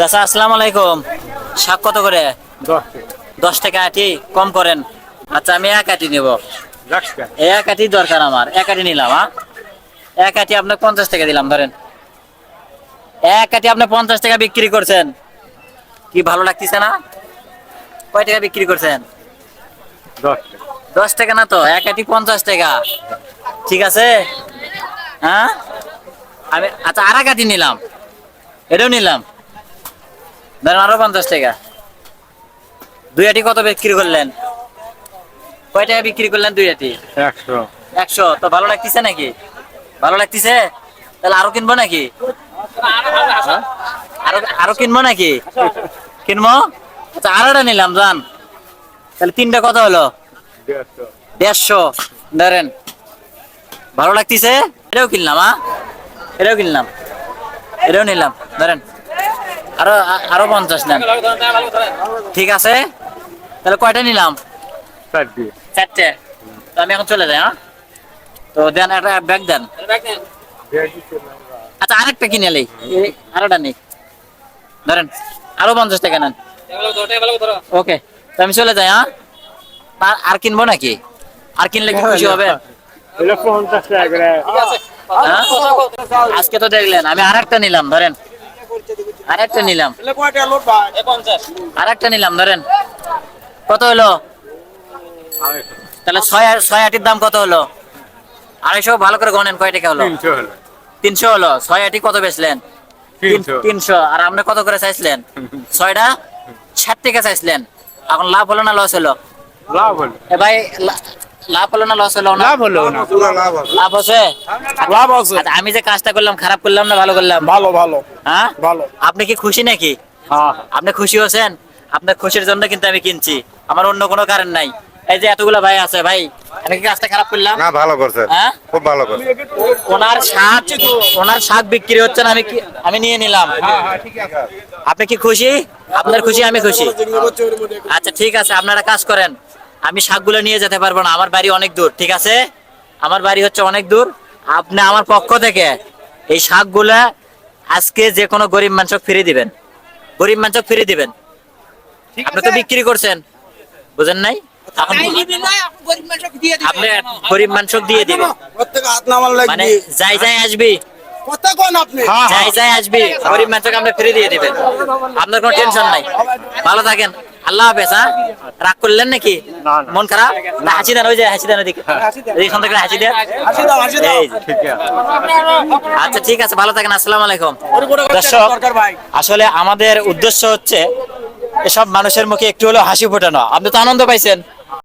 চাচা আসসালামু আলাইকুম। শাক কত করে? দশ টাকা। আটি কম করেন। আচ্ছা আমি এক আটি নেব। এক আটি দরকার আমার। এক আটি নিলাম হ্যাঁ এক আটি আপনার পঞ্চাশ টাকা দিলাম ধরেন। এক আটি আপনি পঞ্চাশ টাকা বিক্রি করছেন। কি ভালো লাগতেছে না? কয় টাকা বিক্রি করছেন? দশ টাকা। না তো? এক আটি পঞ্চাশ টাকা। ঠিক আছে? হ্যাঁ আমি আচ্ছা আর এক আটি নিলাম। এটাও নিলাম। ধরেন আরও পঞ্চাশ টাকা। দুই আটি কত বিক্রি করলেন? কয় টাকা বিক্রি করলেন দুই আটি একশো। একশো। তো ভালো লাগতেছে নাকি? ভালো লাগতেছে? তাহলে আরও কিনবো নাকি? হ্যাঁ? আরও আরও কিনবো নাকি? কিনবো? আচ্ছা আরোটা নিলাম জান। তাহলে তিনটা কত হলো? দেড়শো। দেড়শো। ধরেন। ভালো লাগতেছে? এটাও কিনলাম হ্যাঁ এটাও কিনলাম। এটাও নিলাম। ধরেন। আরও আরও পঞ্চাশ নেন। ঠিক আছে? তাহলে কয়টা নিলাম? চারটে। তো আমি এখন চলে যাই হ্যাঁ? তো দেন একটা ব্যাগ দেন। আচ্ছা আরেকটা কিনে এলেই আরোটা নেই। ধরেন আরও পঞ্চাশ টাকা নেন। ওকে তো আমি চলে যাই হ্যাঁ? আর- কিনবো নাকি? আর কিনলে কি খুশি হবে? হ্যাঁ? আজকে তো দেখলেন আমি আর একটা নিলাম ধরেন। আরেকটা নিলাম। আরেকটা নিলাম ধরেন। কত হলো? তাহলে ছয় ছয় আটির দাম কত হলো? আড়াইশো ভালো করে গনেন কয় টাকা হলো? তিনশো হলো। ছয় আটি কত বেচলেন? তিন- তিনশো। আর আপনি কত করে চাইছিলেন? ছয়টা? ষাট টাকা চাইছিলেন। এখন লাভ হলো না লস হলো? লাভ হলো। ভাই লা- লাভ হলো না লস হলো না? লাভ হলো না। লাভ হচ্ছে লাভ আছে? আচ্ছা, আমি যে কাজটা করলাম খারাপ করলাম না ভালো করলাম? ভালো ভালো। হ্যাঁ? ভালো। আপনি কি খুশি নাকি? হ্যাঁ। আপনি খুশি হয়েছেন আপনার খুশির জন্য কিন্তু আমি কিনছি। আমার অন্য কোনো কারণ নাই। এই যে এতগুলো ভাই আছে ভাই আমি কি কাজটা খারাপ করলাম? না ভালো করছে। হ্যাঁ? খুব ভালো করছে। ওনার শাক ওনার শাক বিক্রি হচ্ছে না আমি কি- আমি নিয়ে নিলাম। আপনি কি খুশি? আপনার খুশি আমি খুশি। আচ্ছা ঠিক আছে আপনারা কাজ করেন। আমি শাকগুলো নিয়ে যেতে পারব না আমার বাড়ি অনেক দূর ঠিক আছে? আমার বাড়ি হচ্ছে অনেক দূর। আপনি আমার পক্ষ থেকে এই শাকগুলা আজকে যে কোনো গরিব মানুষক ফিরে দিবেন। গরিব মানুষক ফিরে দিবেন। আপনি তো বিক্রি করছেন বুঝেন নাই? এখন আপনি গরিব মানুষক দিয়ে দিবেন। প্রত্যেক হাত নামার মানে যাই যাই আসবি। কোন যাই যাই আসবি। গরিব মানুষকে আপনি ফিরে দিয়ে দিবেন। আপনার কোনো টেনশন নাই। ভালো থাকেন। আল্লাহ হাফেজ হ্যাঁ? রাগ করলেন নাকি। মন খারাপ? না। হাসি দেন ওই যে হাসি দেন ওইদিকে থেকে হাসি দেন। আচ্ছা ঠিক আছে ভালো থাকেন আসসালামু আলাইকুম। দর্শক আসলে আমাদের উদ্দেশ্য হচ্ছে এসব মানুষের মুখে একটু হলেও হাসি ফোটানো। আপনি তো আনন্দ পাইছেন।